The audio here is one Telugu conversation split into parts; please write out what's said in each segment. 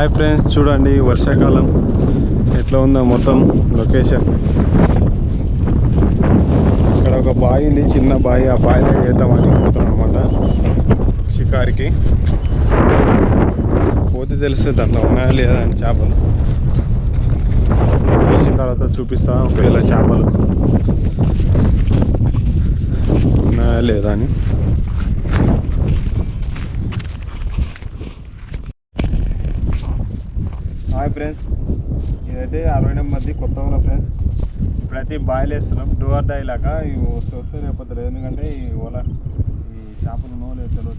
హాయ్ ఫ్రెండ్స్ చూడండి వర్షాకాలం ఎట్లా ఉందో మొత్తం లొకేషన్ ఇక్కడ ఒక బావి ఉంది చిన్న బావి ఆ బావిలో వేద్దామని అనుకుంటున్నాం అనమాట షికారికి. పోతే తెలుస్తుంది దాంట్లో ఉన్నాయా లేదా అని చేపలు. వేసిన తర్వాత చూపిస్తా ఒకవేళ చేపలు ఉన్నాయా లేదా అని హాయ్ ఫ్రెండ్స్ అయితే అరవై మంది కొత్త వాళ్ళ ఫ్రెండ్స్ ఇప్పుడైతే బాయిల్ వేస్తున్నాం. డోర్ డై లాగా ఇవి వస్తే వస్తే లేకపోతే ఎందుకంటే ఈ ఓలా ఈ చేపలు నో లేదు తెలియదు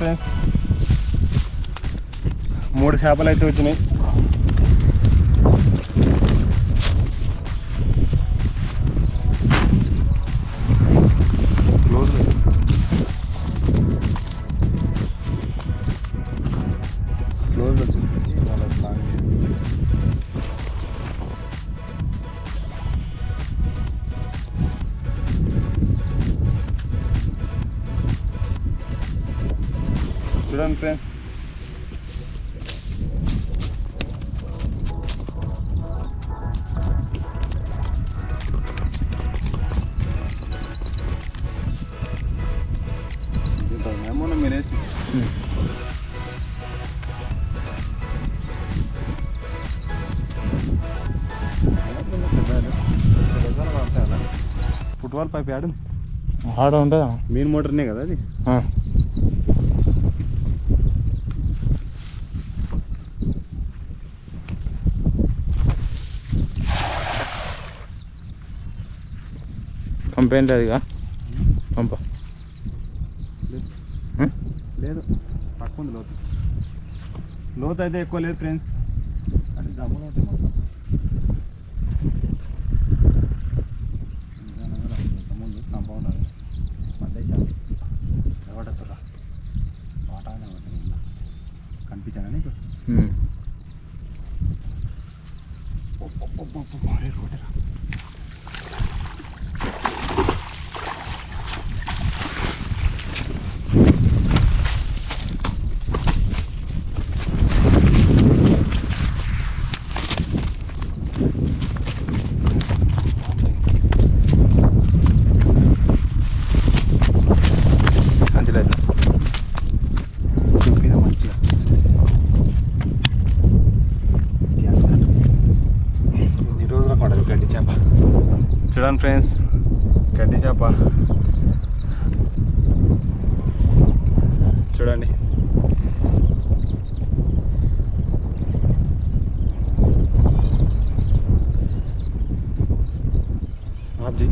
ఫ్రెండ్స్. మూడు చేపలు అయితే వచ్చినాయి. ఫుట్బాల్ పైప్ ఆడు ఆడ ఉంటుందా మెయిన్ మోటార్నే కదా అది? పంపేం లేదుగా? పంప. లేదు. తక్కువ ఉంది లోతు. లోతు అయితే ఎక్కువ లేదు ఫ్రెండ్స్. అంటే జమ్ములు ఉంటాయి みたいなね。ఫ్రెండ్స్ గడ్డి చేప చూడండి ఆప్జీ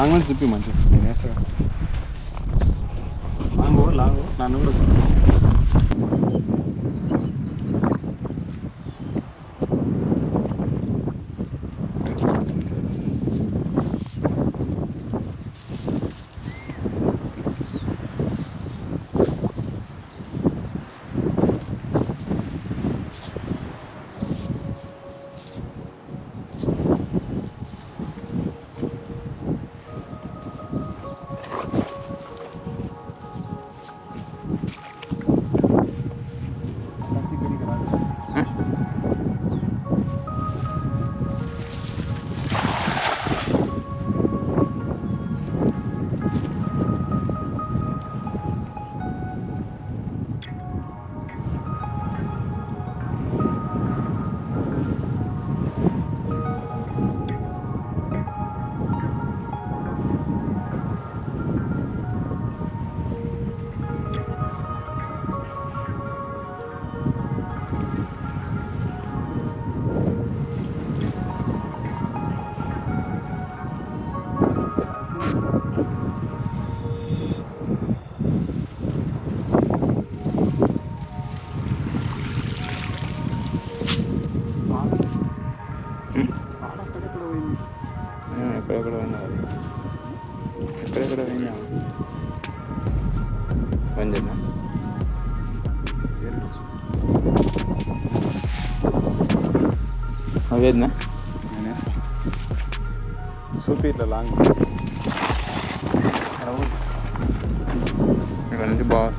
లాంగ్ అని చెప్పి మంచి నేను వేస్తా లాంగ్ లాంగ్ నన్ను కూడా అవేదినా నేనే చూపి ఇట్లా లాంగ్ అక్కడ ఊరు. ఇక్కడ నుంచి బాగా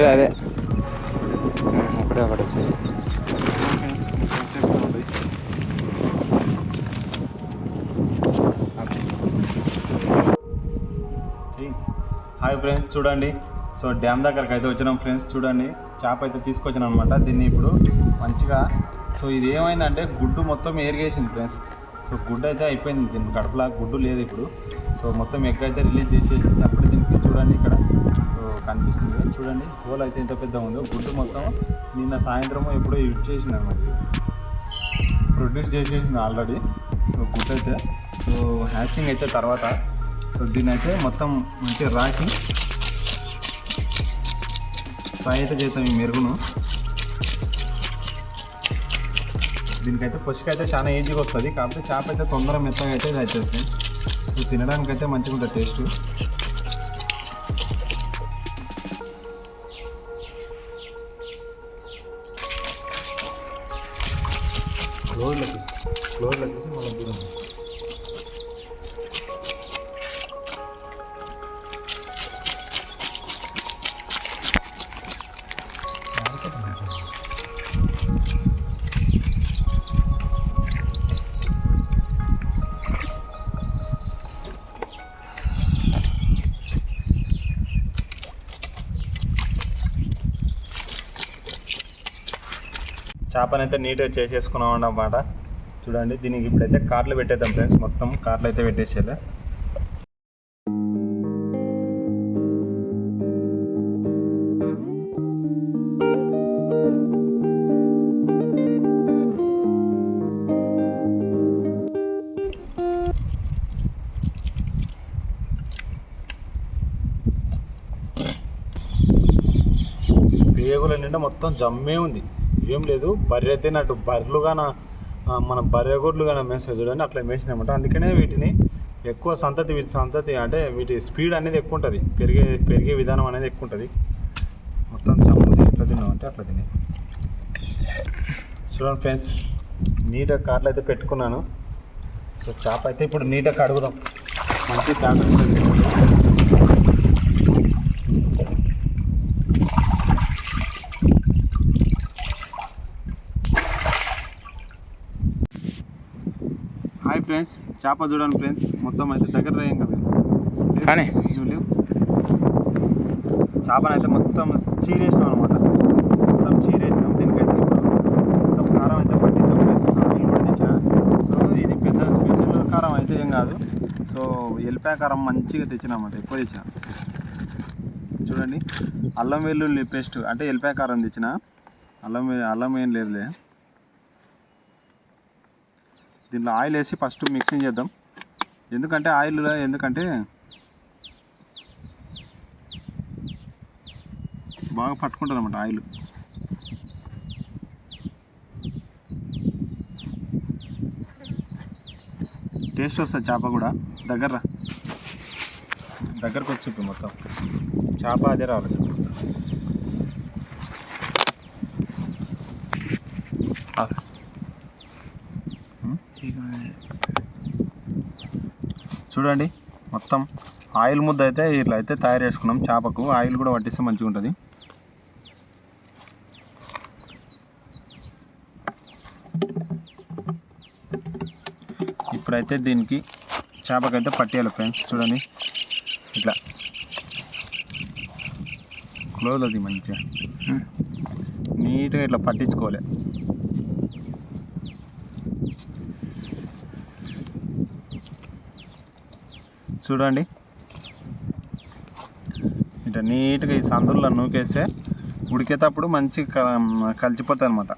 అదే అదే. ఒకటే ఒకటి హాయ్ ఫ్రెండ్స్ చూడండి. సో డ్యామ్ దగ్గరకు అయితే వచ్చినాం ఫ్రెండ్స్ చూడండి. చేప అయితే తీసుకొచ్చాను అనమాట దీన్ని ఇప్పుడు. మంచిగా. సో ఇది ఏమైందంటే గుడ్డు మొత్తం ఏరిగేసింది ఫ్రెండ్స్. సో గుడ్డు అయితే అయిపోయింది దీని కడుపులా గుడ్డు లేదు ఇప్పుడు. సో మొత్తం ఎగ్ అయితే రిలీజ్ చేసేసింది అప్పుడు దీనికి చూడండి ఇక్కడ. సో కనిపిస్తుంది. చూడండి హోల్ అయితే ఎంత పెద్ద ఉందో. గుడ్డు మొత్తం నిన్న సాయంత్రం ఎప్పుడో యూజ్ చేసింది అనమాట ప్రొడ్యూస్ చేసేసింది ఆల్రెడీ. సో గుడ్ అయితే సో హ్యాచింగ్ అయితే తర్వాత. సో దీని అయితే మొత్తం మంచిగా రాకి. ఫ్రై అయితే చేస్తాం ఈ మెరుగును. దీనికైతే పుష్కైతే చాలా ఈజీగా వస్తుంది. కాకపోతే చేప అయితే తొందరగా మెత్తగా అయితే ఇది అవుతుంది సో తినడానికైతే మంచిగా ఉంటుంది టేస్ట్ క్లోజ్లకి వచ్చేసి మళ్ళీ దూరం చేపనైతే నీట్గా చేసేసుకున్నాం అన్నమాట. చూడండి దీనికి ఇప్పుడైతే కార్లు పెట్టేద్దాం ఫ్రెండ్స్. మొత్తం కార్లు అయితే పెట్టేసేదా పేగుల నిండా మొత్తం జమ్మే ఉంది. ఏం లేదు బర్రె నటు బర్రెలుగా నా మన బర్రె కానీ మేసిన చూడండి అట్లా మేసినామంట అందుకనే వీటిని ఎక్కువ సంతతి వీటి సంతతి అంటే వీటి స్పీడ్ అనేది ఎక్కువ ఉంటుంది. పెరిగే పెరిగే విధానం అనేది ఎక్కువ ఉంటుంది. మొత్తం చమ్మతి ఎట్లా తిన్నామంటే అట్లా తిని. చూడండి ఫ్రెండ్స్ నీట్గా కార్లు అయితే పెట్టుకున్నాను. సో చేప అయితే ఇప్పుడు నీట్గా కడుగుదాం మంచి చేప ఉంటుంది హాయ్ ఫ్రెండ్స్ చేప చూడండి ఫ్రెండ్స్ మొత్తం అయితే దగ్గర రాయం కదా. కానీ. నువ్వు లేవు. చేపను అయితే మొత్తం చీరేసినాం అనమాట మొత్తం చీరేసినాం. దీనికైతే మొత్తం కారం అయితే పట్టిద్దాం ఫ్రెండ్స్. ఆయిల్ కూడా తెచ్చిన. సో ఇది పెద్ద స్పెషల్ కారం అయితే ఏం కాదు. సో ఎల్లిపాయ కారం మంచిగా తెచ్చినామన్నమాట ఎక్కువ తెచ్చిన. చూడండి. అల్లం వెల్లుల్లి పేస్ట్. అంటే ఎల్లిపాయ కారం తెచ్చిన. అల్లం అల్లం ఏం లేదులే. దీనిలో ఆయిల్ వేసి ఫస్ట్ మిక్సింగ్ చేద్దాం. ఎందుకంటే ఆయిల్ ఎందుకంటే బాగా పట్టుకుంటుంది అనమాట ఆయిల్. టేస్ట్ వస్తుంది చేప కూడా. దగ్గర దగ్గరకు వచ్చి ఇప్పుడు మొత్తం. చేప అదే రావాలి చూడండి మొత్తం ఆయిల్ ముద్ద అయితే ఇట్లా అయితే తయారు చేసుకున్నాం. చేపకు ఆయిల్ కూడా పట్టిస్తే మంచిగా ఉంటుంది. ఇప్పుడైతే దీనికి చేపకైతే పట్టేయాలి ఫ్రెండ్స్. చూడండి ఇట్లా. క్లోజ్ అది మంచిగా. నీట్గా ఇట్లా పట్టించుకోవాలి. చూడండి. ఇట్లా నీట్గా ఈ సందుల్లో నూకేస్తే ఉడికేటప్పుడు మంచి కలిసిపోతాయి అనమాట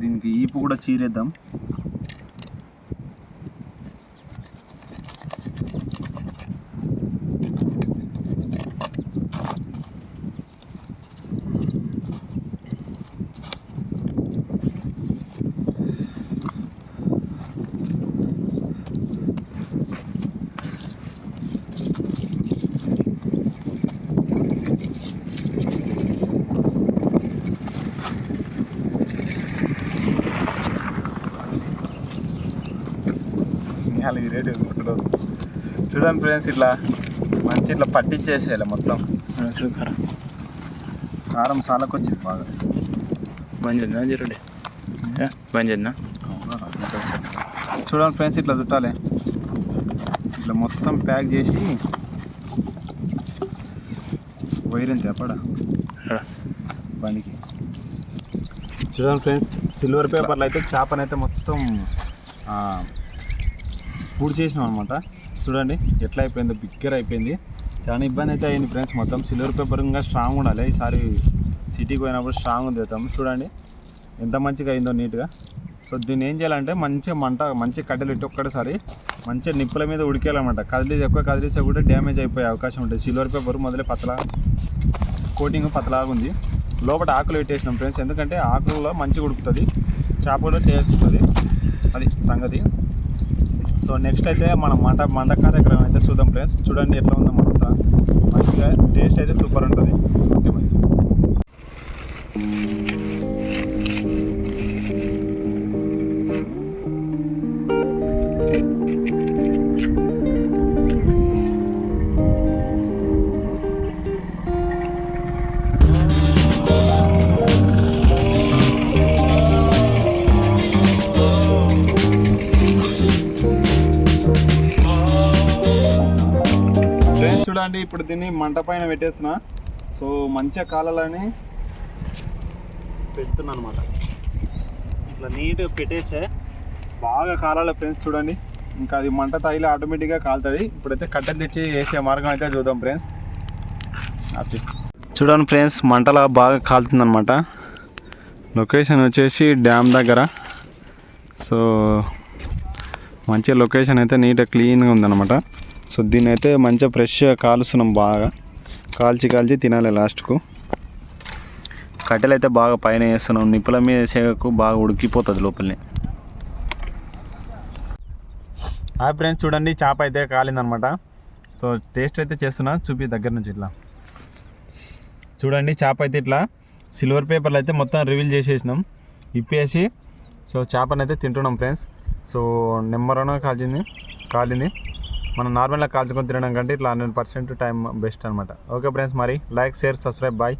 దీనికి ఈపు కూడా చీరేద్దాం. నాలుగు రేటు తీసుకుంటాం చూడండి ఫ్రెండ్స్ ఇట్లా మంచి ఇట్లా పట్టించేసేయాలి మొత్తం. కారం. సాలకొచ్చింది బాగా. చేద్దా జరుడే? చేద్దా చూడండి ఫ్రెండ్స్ ఇట్లా చుట్టాలి. ఇట్లా మొత్తం ప్యాక్ చేసి వైర్ ఎంత ఎప్పడా బండికి. చూడండి ఫ్రెండ్స్ సిల్వర్ పేపర్లో అయితే చేపనైతే మొత్తం పూడి చేసినాం అనమాట చూడండి ఎట్లా అయిపోయిందో బిగ్గర్ అయిపోయింది. చాలా ఇబ్బంది అయితే అయింది ఫ్రెండ్స్ మొత్తం సిల్వర్ పేపర్ ఇంకా స్ట్రాంగ్ ఉండాలి. ఈసారి సిటీకి పోయినప్పుడు స్ట్రాంగ్ ఉంది చూడండి ఎంత మంచిగా అయిందో నీట్గా సో దీన్ని ఏం చేయాలంటే మంచిగా మంట మంచి కట్టెలు ఇట్టి ఒక్కటేసారి మంచిగా నిప్పుల మీద ఉడికేయాలన్నమాట. కదిలి ఎక్కువ కదిలిస్తే కూడా డ్యామేజ్ అయిపోయే అవకాశం ఉంటుంది. సిల్వర్ పేపర్ మొదలై పతలా కోటింగ్ పతలాగా ఉంది. లోపల ఆకులు పెట్టేసినాం ఫ్రెండ్స్ ఎందుకంటే ఆకులలో మంచిగా ఉడుకుతుంది. చేప కూడా టేస్ట్ అది సంగతి. సో నెక్స్ట్ అయితే మనం మంట మంట కార్యక్రమం అయితే చూద్దాం ఫ్రెండ్స్. చూడండి ఎట్లా ఉందో మంట మంచిగా టేస్ట్ అయితే సూపర్ ఉంటుంది. ఓకే మరి. అండి ఇప్పుడు దీన్ని మంట పైన పెట్టేసిన సో మంచిగా కాలాలని పెడుతున్నా అనమాట ఇట్లా నీట్గా పెట్టేస్తే బాగా కాలాల ఫ్రెండ్స్ చూడండి. ఇంకా అది మంట తగిలి ఆటోమేటిక్గా కాలుతుంది. ఇప్పుడైతే కట్టెలు తెచ్చి వేసే మార్గం అయితే చూద్దాం ఫ్రెండ్స్. చూడండి ఫ్రెండ్స్ మంటలా బాగా కాలుతుంది అనమాట లొకేషన్ వచ్చేసి డ్యామ్ దగ్గర. సో మంచి లొకేషన్ అయితే నీట్గా క్లీన్గా ఉందన్నమాట. సో దీన్ని అయితే మంచిగా ఫ్రెష్గా కాలుస్తున్నాం బాగా. కాల్చి కాల్చి తినాలి లాస్ట్కు. కట్టెలు అయితే బాగా పైన వేస్తున్నాం. నిప్పుల మీద వేసేకు బాగా ఉడికిపోతుంది లోపలనే. ఆ ఫ్రెండ్స్ చూడండి చేప అయితే కాలిందనమాట. సో టేస్ట్ అయితే చేస్తున్నా చూపి దగ్గర నుంచి ఇట్లా. చూడండి చేప అయితే ఇట్లా. సిల్వర్ పేపర్లు అయితే మొత్తం రివీల్ చేసేసినాం. ఇప్పేసి సో చేపనైతే తింటున్నాం ఫ్రెండ్స్. సో నెంబర్ వన్ కాల్చింది కాలింది. మనం నార్మల్గా కాల్చుకొని తినడం కంటే ఇట్లా హండ్రెడ్ పర్సెంట్ టైం బెస్ట్ అనమాట ఓకే ఫ్రెండ్స్ మరి లైక్ షేర్ సబ్స్క్రైబ్ బాయ్.